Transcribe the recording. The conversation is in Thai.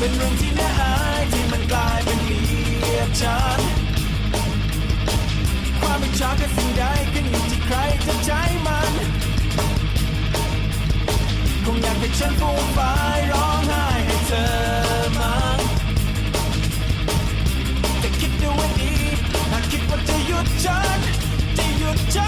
เป็นเรื่องที่น่าอายที่มันกลายเป็นเลียบชันความเป็นชากัสิ่งใดขึ้นอยู่ที่ใครจะใช้มัน คงอยากให้ฉันฟูมฟายร้องไห้ให้เธอมั้งแต่คิดดูวันนี้หากคิดว่าจะหยุดฉันจะหยุดฉัน